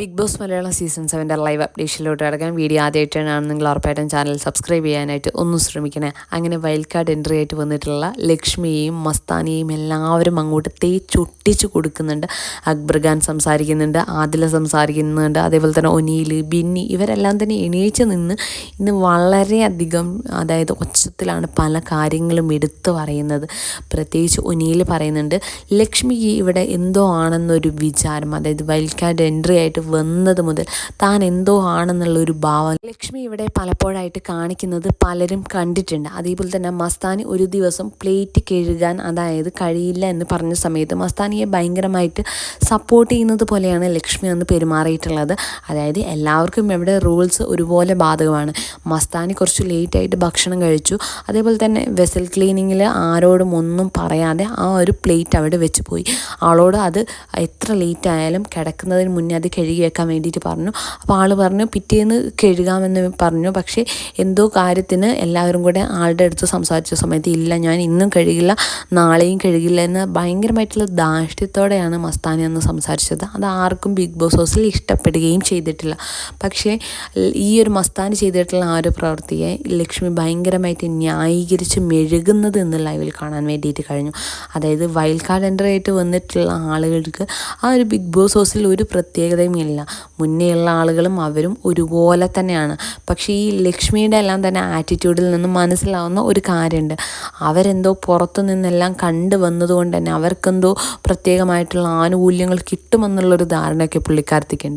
Big Boss Malayalam season സെവന്റെ live അപ്ഡേഷനിലോട്ട് കിടക്കാൻ വീഡിയോ ആദ്യമായിട്ടാണ് നിങ്ങൾ ഉറപ്പായിട്ടും ചാനൽ സബ്സ്ക്രൈബ് ചെയ്യാനായിട്ട് ഒന്ന് ശ്രമിക്കണേ. അങ്ങനെ വൈൽഡ് കാർഡ് എൻട്രി ആയിട്ട് വന്നിട്ടുള്ള ലക്ഷ്മിയെയും മസ്താനിയെയും എല്ലാവരും അങ്ങോട്ട് തേച്ചൊട്ടിച്ച് കൊടുക്കുന്നുണ്ട്. അക്ബർ ഖാൻ സംസാരിക്കുന്നുണ്ട് ആദില സംസാരിക്കുന്നുണ്ട് അതേപോലെ തന്നെ ഒനീൽ ബിന്നി ഇവരെല്ലാം തന്നെ എണീച്ച് നിന്ന് ഇന്ന് വളരെയധികം അതായത് ഒച്ചത്തിലാണ് പല കാര്യങ്ങളും എടുത്തു പറയുന്നത്. പ്രത്യേകിച്ച് ഒനീൽ പറയുന്നുണ്ട് ലക്ഷ്മിക്ക് ഇവിടെ എന്തോ ആണെന്നൊരു വിചാരം. അതായത് വൈൽഡ് കാർഡ് എൻട്രി ആയിട്ട് വന്നത് മുതൽ താൻ എന്തോ ആണെന്നുള്ളൊരു ഭാവം. ലക്ഷ്മി ഇവിടെ പലപ്പോഴായിട്ട് കാണിക്കുന്നത് പലരും കണ്ടിട്ടുണ്ട്. അതേപോലെ തന്നെ മസ്താനി ഒരു ദിവസം പ്ലേറ്റ് കഴുകാൻ അതായത് കഴിയില്ല എന്ന് പറഞ്ഞ സമയത്ത് മസ്താനിയെ ഭയങ്കരമായിട്ട് സപ്പോർട്ട് ചെയ്യുന്നത് പോലെയാണ് ലക്ഷ്മി അന്ന് പെരുമാറിയിട്ടുള്ളത്. അതായത് എല്ലാവർക്കും ഇവിടെ റൂൾസ് ഒരുപോലെ ബാധകമാണ്. മസ്താനി കുറച്ച് ലേറ്റായിട്ട് ഭക്ഷണം കഴിച്ചു. അതേപോലെ തന്നെ വെസൽ ക്ലീനിങ്ങിൽ ആരോടും ഒന്നും പറയാതെ ആ ഒരു പ്ലേറ്റ് അവിടെ വെച്ച് പോയി. ആളോട് അത് എത്ര ലേറ്റ് ആയാലും കിടക്കുന്നതിന് മുന്നേ അത് കഴുകി കഴുകി വെക്കാൻ വേണ്ടിയിട്ട് പറഞ്ഞു. അപ്പോൾ ആൾ പറഞ്ഞു പിറ്റേന്ന് കഴുകാമെന്ന് പറഞ്ഞു. പക്ഷേ എന്തോ കാര്യത്തിന് എല്ലാവരും കൂടെ ആളുടെ അടുത്ത് സംസാരിച്ച സമയത്ത് ഇല്ല ഞാൻ ഇന്നും കഴുകില്ല നാളെയും കഴുകില്ല എന്ന് ഭയങ്കരമായിട്ടുള്ള ദാഷ്ട്യത്തോടെയാണ് മസ്താനി അന്ന് സംസാരിച്ചത്. അത് ആർക്കും ബിഗ് ബോസ് ഹൗസിൽ ഇഷ്ടപ്പെടുകയും ചെയ്തിട്ടില്ല. പക്ഷേ ഈ ഒരു മസ്താനി ചെയ്തിട്ടുള്ള ആ ഒരു പ്രവൃത്തിയെ ലക്ഷ്മി ഭയങ്കരമായിട്ട് ന്യായീകരിച്ച് മെഴുകുന്നത് എന്ന് ലൈവിൽ കാണാൻ വേണ്ടിയിട്ട് കഴിഞ്ഞു. അതായത് വൈൽഡ് കാർഡ് വന്നിട്ടുള്ള ആളുകൾക്ക് ആ ഒരു ബിഗ് ബോസ് ഹൗസിൽ ഒരു പ്രത്യേകതയും ഇല്ല. മുന്നേയുള്ള ആളുകളും അവരും ഒരുപോലെ തന്നെയാണ്. പക്ഷേ ഈ ലക്ഷ്മിയുടെ എല്ലാം തന്നെ ആറ്റിറ്റ്യൂഡിൽ നിന്ന് മനസ്സിലാവുന്ന ഒരു കാര്യമുണ്ട്. അവരെന്തോ പുറത്തു നിന്നെല്ലാം കണ്ടു വന്നതുകൊണ്ട് തന്നെ അവർക്കെന്തോ പ്രത്യേകമായിട്ടുള്ള ആനുകൂല്യങ്ങൾ കിട്ടുമെന്നുള്ളൊരു ധാരണയൊക്കെ പുള്ളിക്കാരത്തേക്കുണ്ട്